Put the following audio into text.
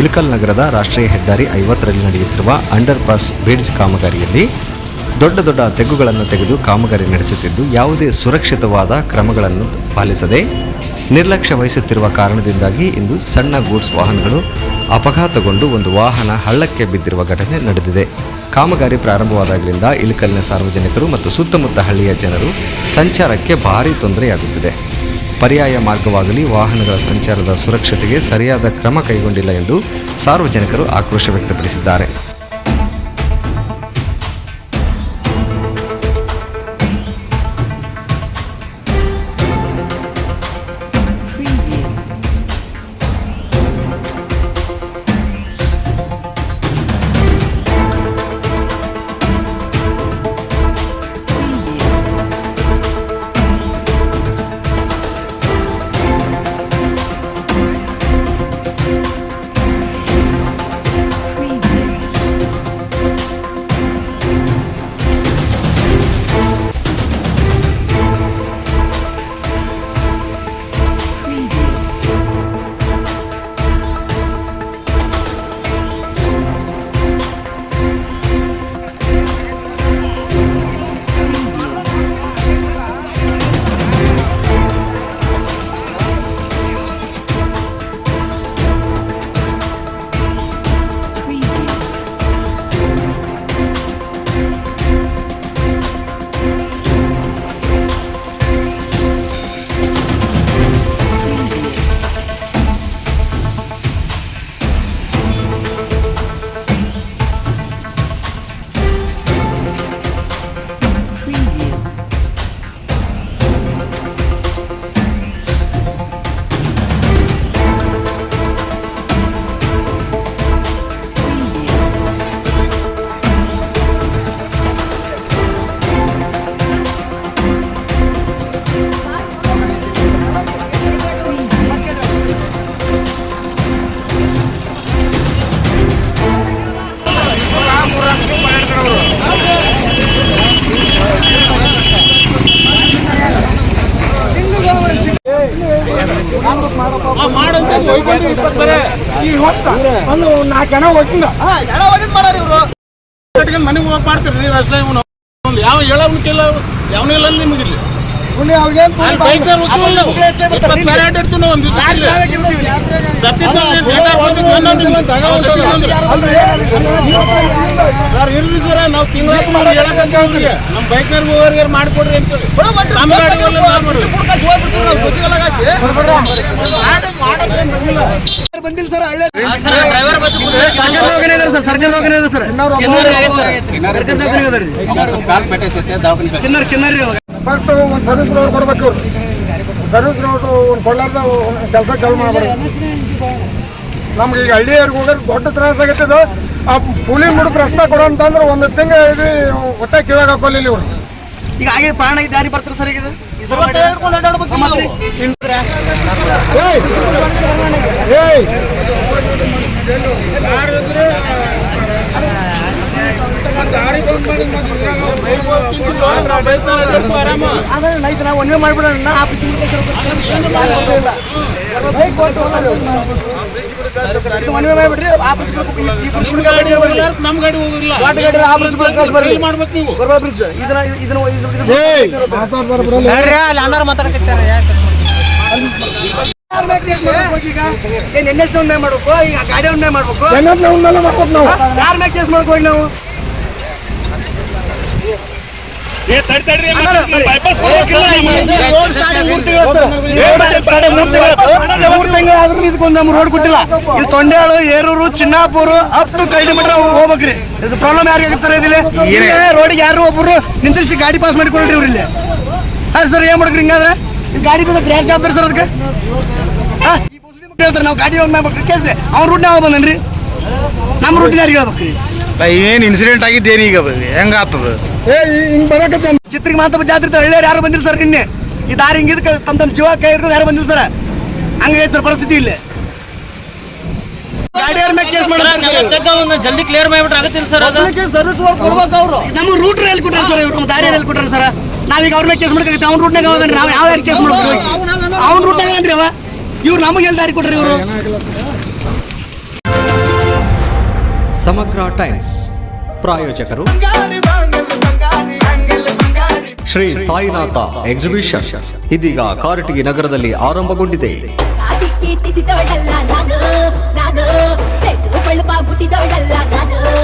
ಇಳಕಲ್ ನಗರದ ರಾಷ್ಟ್ರೀಯ ಹೆದ್ದಾರಿ ಐವತ್ತರಲ್ಲಿ ನಡೆಯುತ್ತಿರುವ ಅಂಡರ್ ಪಾಸ್ ಬ್ರಿಡ್ಜ್ ಕಾಮಗಾರಿಯಲ್ಲಿ ದೊಡ್ಡ ದೊಡ್ಡ ತೆಗ್ಗುಗಳನ್ನು ತೆಗೆದು ಕಾಮಗಾರಿ ನಡೆಸುತ್ತಿದ್ದು, ಯಾವುದೇ ಸುರಕ್ಷಿತವಾದ ಕ್ರಮಗಳನ್ನು ಪಾಲಿಸದೆ ನಿರ್ಲಕ್ಷ್ಯ ವಹಿಸುತ್ತಿರುವ ಕಾರಣದಿಂದಾಗಿ ಇಂದು ಸಣ್ಣ ಗೂಡ್ಸ್ ವಾಹನಗಳು ಅಪಘಾತಗೊಂಡು ಒಂದು ವಾಹನ ಹಳ್ಳಕ್ಕೆ ಬಿದ್ದಿರುವ ಘಟನೆ ನಡೆದಿದೆ. ಕಾಮಗಾರಿ ಪ್ರಾರಂಭವಾದಾಗಲಿಂದ ಇಳಕಲ್ನ ಸಾರ್ವಜನಿಕರು ಮತ್ತು ಸುತ್ತಮುತ್ತ ಹಳ್ಳಿಯ ಜನರು ಸಂಚಾರಕ್ಕೆ ಭಾರೀ ತೊಂದರೆಯಾಗುತ್ತಿದೆ. ಪರ್ಯಾಯ ಮಾರ್ಗವಾಗಲಿ ವಾಹನಗಳ ಸಂಚಾರದ ಸುರಕ್ಷತೆಗೆ ಸರಿಯಾದ ಕ್ರಮ ಕೈಗೊಂಡಿಲ್ಲ ಎಂದು ಸಾರ್ವಜನಿಕರು ಆಕ್ರೋಶ ವ್ಯಕ್ತಪಡಿಸಿದ್ದಾರೆ. ಒಂದು ನಾಲ್ಕು ಜನ ಹೋಗಿಲ್ಲ ಎಲ್ಲ ಓದಿದ್ ಮಾಡಾರ ಇವರು. ಮನೆಗೆ ಹೋಗಿ ಮಾಡ್ತೀರಿ ನೀವು ಅಷ್ಟೇ ಇವನು. ಒಂದು ಯಾವ ಯಾವನೂ ಇಲ್ಲ ಇಲ್ಲಿ. ಇಲ್ಲಿ. ನಿಮ್ಗೆ. ಸರ ನಾವು ತಿಂಗಳ ನಮ್ಮ ಬೈಕ್ನವ್ರಿಗೆ ಹೋಗೋರಿಗೆ ಮಾಡ್ಕೊಡ್ರಿ ಅಂತ ನಮ್ಮ ಗಾಡಿ ಒಳ್ಳೆ ನಾವು ಮಾಡೋದು. ಬಂದಿಲ್ಲ ಸರ್ ಸರ್ ದವಾಖಾನೆ ಅದ ಕಿನ್ನರ್ ರೀ ಫಸ್ಟ್ ಒಂದು ಕೊಡ್ಬೇಕು ಒಂದು ಕೆಲಸ ಚಾಲು ಮಾಡ್ಬಾರ್ದು ನಮ್ಗೆ ಈಗ ಹಳ್ಳಿಯವ್ರಿಗೆ ದೊಡ್ಡ ತ್ರಾಸ ಆಗತ್ತದ ಆ ಪುಲಿ ಮುಡು ಪ್ರಶ್ನೆ ಕೊಡು ಅಂತಂದ್ರೆ ಒಂದು ತಿಂಗಳು ಹೊಟ್ಟೆ ಕಿವಾಗ ಹಾಕೋಲಿಲ್ಲ ಇವ್ರು ಈಗ ಆಗಿದೆ ಪ್ರಾಣ ಯಾರಿಗೆ ಬರ್ತಾರೆ ಸರ್ ಈಗ ಅದೇ ನೈಟ್ ನಾವು ಒಂದೇ ಮಾಡ್ಬಿಡೋಣ ಬೈಕ್ ಆಫೀಸ್ ಗಾಡಿ ಹೋಗಿಲ್ಲ, ಮಾಡ್ಬೇಕು ನೀವು. ಬರ್ಬಾ ಬ್ರಿಡ್ಜ್ ಇದನ್ನ ಮಾಡ್ಬೇಕು ಈಗ? ಏನ್ ಎನ್ ಎಸ್ ಮಾಡ್ಬೇಕು? ಈಗ ಗಾಡಿ ಮಾಡ್ಬೇಕು? ಯಾರ ಮ್ಯಾಗ ಕೇಸ್ ಮಾಡ್ಕೋ ನಾವು ರೋಡ್ ಸ್ಟಾರ್ಟಿಂಗ್ ಮೂರು ತಿಂಗಳು ಆಯ್ತು ಸರ್. ಈ ರೋಡ್ ಸ್ಟಾರ್ಟಿಂಗ್ ಮೂರು ತಿಂಗಳು ಆಯ್ತು. ಮೂರು ತಿಂಗಳು ಆದ್ರೂ ಇದಕ್ಕೊಂದು ನಮ್ಗೆ ರೋಡ್ ಕೊಟ್ಟಿಲ್ಲ. ಇದು Thondelu Yeruru Chinnapura up to kilometre ಹೋಗ್ಬೇಕ್ರಿ. ಇದು ಪ್ರಾಬ್ಲಮ್ ಯಾರಿಗೆ ಆಗುತ್ತೆ ಸರ್ ಇದಿಲ್ಲ? ಇಲ್ಲಿ ರೋಡಿಗೆ ಯಾರು ಒಬ್ಬರು ನಿಂತಿಸಿ ಗಾಡಿ ಪಾಸ್ ಮಾಡಿಕೊಳ್ರಿ ಇವ್ರು ಇಲ್ಲಿ. ಹಾಂ ಸರ್ ಏನ್ ಮಾಡ್ರಿ ಹಿಂಗಾದ್ರೆ? ಈ ಗಾಡಿ ಬಂದ ಯಾರು ಜವಾಬ್ದಾರಿ ಸರ್ ಅದಕ್ಕೆ? ಹೇಳ್ತಾರೆ ನಾವು ಗಾಡಿ ಮಾಡ್ಬೇಕು ಕೇಸ್ ಅವ್ನ ರೂಟ್ನ ಯಾವ ಬಂದನ್ರಿ. ನಮ್ಮ ರೂಟ್ಗೆ ಯಾರಿಗೆ ಹೇಳ್ಬೇಕ್ರಿ? ಏನ್ ಇನ್ಸಿಡೆಂಟ್ ಆಗಿದ್ದೇನು ಈಗ ಹೆಂಗ ಆಗ್ತದ ಏ ಹಿಂಗ್ ಬರಕತ್ತೆ ಚಿತ್ರಿಗೆ ಮಾತ್ರ ಜಾತ್ರೆ ಹಳ್ಳಿಯವ್ರು ಯಾರು ಬಂದಿಲ್ಲ ಸರ್ ನಿನ್ನೆ. ಈ ದಾರಿ ಹಿಂಗ್ ತಮ್ಮ ತಮ್ಮ ಜೀವ ಕೈ ಹಿಡ್ಕೊಂಡು ಯಾರು ಬಂದಿಲ್ಲ ಸರ್. ಹಂಗ ಸರ್ ಪರಿಸ್ಥಿತಿ ಇಲ್ಲಿ. ಗಾಡಿಯವ್ರ ಮೇಲೆ ಕೇಸ್ ಜಲ್ದಿ ಕ್ಲಿಯರ್ ಮಾಡಿಬಿಟ್ರೆ ಆಗತ್ತಿಲ್ಲ ಸರ್ ಅದು? ಕೊಡ್ಬೇಕು ಅವರು. ನಮ್ಮ ರೂಟ್ ಎಲ್ಲಿ ಕೊಟ್ಟಾರ ಸರ್ ಇವ್ರು ದಾರಿ ಕೊಟ್ಟಾರ ಸರ್. ನಾವೀಗ ಅವ್ರ ಮೇಲೆ ಕೇಸ್ ಮಾಡ್ಬೇಕಾಗುತ್ತೆ. ಅವ್ನ ರೂಟ್ನಾಗ ಹೋದ್ರಿ ನಾವು ಯಾವ ಯಾರು ಕೇಸ್ ಮಾಡ್ಬೇಕು? ಅವ್ನ ರೂಟ್ನಾಗ ಏನ್ರಿ ಅವ? ಇವ್ರು ನಮಗೆ ಎಲ್ಲಿ ದಾರಿ ಕೊಟ್ರಿ ಇವರು? ಸಮಗ್ರ ಟೈಮ್ಸ್ ಪ್ರಾಯೋಜಕರು. ಶ್ರೀ ಸಾಯಿನಾಥ ಎಕ್ಸಿಬಿಷನ್. ಇದೀಗ ಕಾರಟಗಿ ನಗರದಲ್ಲಿ ಆರಂಭಗೊಂಡಿದೆ. ನಾನು ನಾನು.